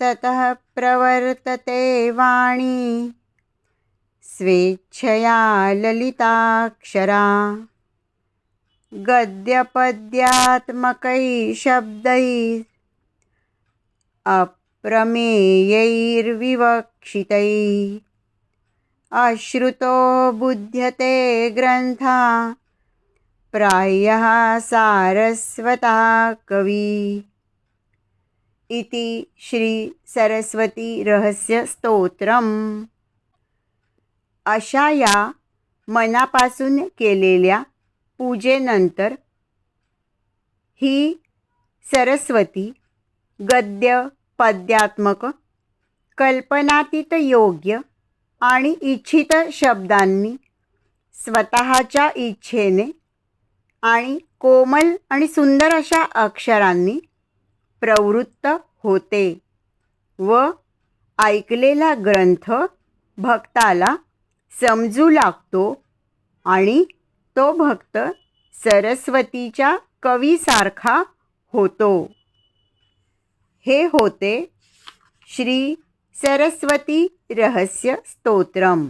ततः प्रवर्तते वाणी। स्वेच्छया ललिताक्षरा। गद्यपद्यात्मकैः शब्दैः अप्रमेयैर्विवक्षितैः। अश्रुतो बुध्यते ग्रन्था। प्रायः सारस्वता कवी। इति श्री सरस्वती रहस्यस्तोत्रं अशा या मनापासून केलेल्या पूजेनंतर ही सरस्वती गद्य पद्यात्मक कल्पनातीत योग्य आणि इच्छित शब्दांनी स्वतःच्या इच्छेने आणि कोमल आणि सुंदर अशा अक्षरांनी प्रवृत्त होते व ऐकलेला ग्रंथ भक्ताला समजू लागतो आणि तो भक्त सरस्वतीच्या कवीसारखा होतो. हे होते श्री सरस्वती रहस्य स्तोत्रम.